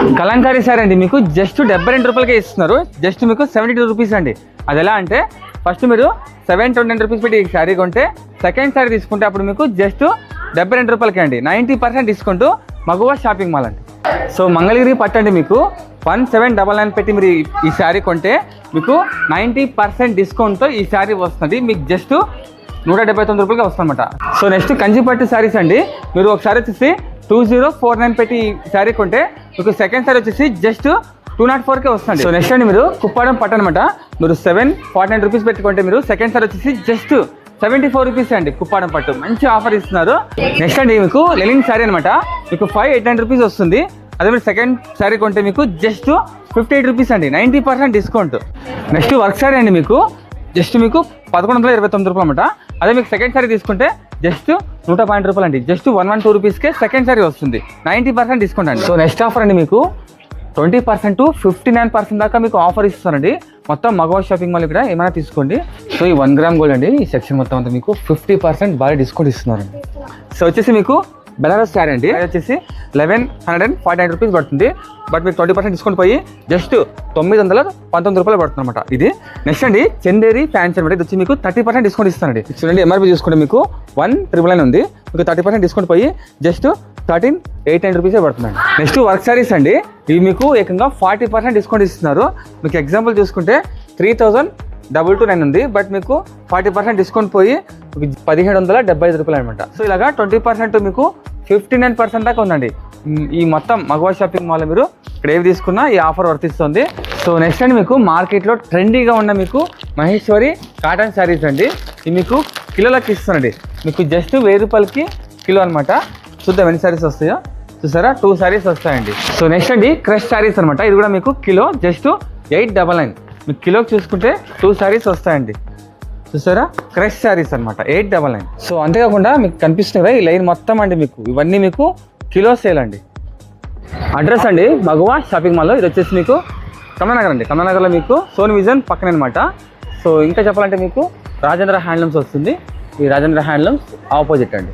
Kalamkari sorry అండి మీకు just డెబ్బై రెండు రూపాయలకే ఇస్తున్నారు. జస్ట్ మీకు సెవెంటీ టూ రూపీస్ అండి. అది ఎలా అంటే ఫస్ట్ మీరు సెవెన్ ట్వంటీ నైన్ రూపీస్ పెట్టి ఈ శారీ కొంటే సెకండ్ శారీ తీసుకుంటే అప్పుడు మీకు జస్ట్ డెబ్బై రెండు రూపాయలకే అండి. Ninety percent discount Maguva shopping mall అండి. సో మంగళగిరి పట్టండి మీకు. వన్ సెవెన్ డబల్ నైన్ పెట్టి మీరు ఈ- శారీ కొంటే మీకు నైంటీ పర్సెంట్ డిస్కౌంట్తో ఈ శారీ వస్తుంది. మీకు జస్ట్ నూట డెబ్బై తొమ్మిది రూపాయలకి వస్తుందన్నమాట. సో నెక్స్ట్ కంచిపట్టు శారీస్ అండి. మీరు ఒకసారి వచ్చేసి టూ జీరో ఫోర్ నైన్ పెట్టి శారీ కొంటే మీకు సెకండ్ శారీ వచ్చేసి జస్ట్ టూ నాట్ ఫోర్కే వస్తుంది. సో నెక్స్ట్ అండి మీరు కుప్పాడం పట్టు అనమాట మీరు సెవెన్ ఫార్టీ నైన్ రూపీస్ పెట్టుకుంటే మీరు సెకండ్ సార్ వచ్చేసి జస్ట్ సెవెంటీ ఫోర్ రూపీస్ అండి కుప్పాడం పట్టు మంచి ఆఫర్ ఇస్తున్నారు. నెక్స్ట్ అండి మీకు లెలిన్ శారీ అనమాట మీకు ఫైవ్ ఎయిట్ నైన్ రూపీస్ వస్తుంది. అదే మీరు సెకండ్ శారీ కొంటే మీకు జస్ట్ ఫిఫ్టీ ఎయిట్ రూపీస్ అండి. Ninety percent discount next work sari అండి మీకు. జస్ట్ మీకు పదకొండు వందల ఇరవై తొమ్మిది రూపాయలు అనమాట అదే మీకు సెకండ్ శారీ తీసుకుంటే జస్ట్ నూట పాయింట్ రూపాయలు అండి. జస్ట్ వన్ వన్ టూ రూపీస్కే సెకండ్ శారీ వస్తుంది. నైంటీ పర్సెంట్ డిస్కౌంట్ అండి. సో నెక్స్ట్ ఆఫర్ అండి మీకు. Twenty percent to fifty nine percent దాకా మీకు ఆఫర్ ఇస్తారండి మొత్తం మగవా షాపింగ్ మాల్ ఇక్కడ ఏమైనా తీసుకోండి. సో ఈ వన్ గ్రామ్ గోల్డ్ అండి. ఈ సెక్షన్ మొత్తం అంతా మీకు ఫిఫ్టీ పర్సెంట్ భారీ డిస్కౌంట్ ఇస్తున్నారండి. సో వచ్చేసి మీకు బెనారస్ శారీ అండి. అది వచ్చేసి eleven hundred and forty nine rupees పడుతుంది. బట్ మీకు ట్వంటీ పర్సెంట్ డిస్కౌంట్ పోయి జస్ట్ తొమ్మిది వందల పంతొమ్మిది రూపాయలు పడుతుంది అనమాట ఇది నెక్స్ట్ అండి చందేరి ఫ్యాన్స్ అనమాట ఇది వచ్చి మీకు థర్టీ పర్సెంట్ డిస్కౌంట్ ఇస్తానండి. చూడండి ఎంఆర్పీ చూసుకుంటే మీకు వన్ ట్రిపుల్ నైన్ ఉంది. మీకు థర్టీ పర్సెంట్ డిస్కౌంట్ పోయి జస్ట్ థర్టీన్ ఎయిట్ నైన్ రూపీసే పడుతుందండి. నెక్స్ట్ వర్క్ సారీస్ అండి. ఇవి మీకు ఏకంగా ఫార్టీ పర్సెంట్ డిస్కౌంట్ ఇస్తున్నారు. మీకు ఎగ్జాంపుల్ చూసుకుంటే three thousand double two nine ఉంది. బట్ మీకు ఫార్టీ పర్సెంట్ డిస్కౌంట్ పోయి పదిహేడు వందల డెబ్బై ఐదు రూపాయలు అనమాట సో ఇలాగా ట్వంటీ పర్సెంట్ మీకు ఫిఫ్టీ నైన్ పర్సెంట్ దాకా ఉందండి. ఈ మొత్తం మగవా షాపింగ్ మాల్ మీరు ఇక్కడ ఏవి తీసుకున్నా ఈ ఆఫర్ వర్తిస్తుంది. సో నెక్స్ట్ అండి మీకు మార్కెట్లో ట్రెండీగా ఉన్న మీకు మహేశ్వరి కాటన్ శారీస్ అండి. ఇవి మీకు కిలోలకి ఇస్తానండి మీకు జస్ట్ వెయ్యి రూపాయలకి కిలో అనమాట చూద్దాం ఎన్ని శారీస్ వస్తాయో. చూసారా? టూ శారీస్ వస్తాయండి. సో నెక్స్ట్ అండి క్రష్ శారీస్ అనమాట ఇది కూడా మీకు kilo just eight double nine. మీకు కిలోకి చూసుకుంటే టూ శారీస్ వస్తాయండి. చూసారా? క్రష్ శారీస్ అనమాట ఎయిట్ డబల్ నైన్ సో అంతేకాకుండా మీకు కనిపిస్తుంది కదా ఈ లైన్ మొత్తం అండి మీకు. ఇవన్నీ మీకు కిలో సేల్ అండి. అడ్రస్ అండి మగవా షాపింగ్ మాల్లో ఇది వచ్చేసి మీకు కమలానగర్ అండి. కమలానగర్లో మీకు సోన్ విజన్ పక్కన అనమాట సో ఇంకా చెప్పాలంటే మీకు రాజేంద్ర హ్యాండ్లూమ్స్ వస్తుంది. ఈ రాజేంద్ర హ్యాండ్లూమ్స్ ఆపోజిట్ అండి.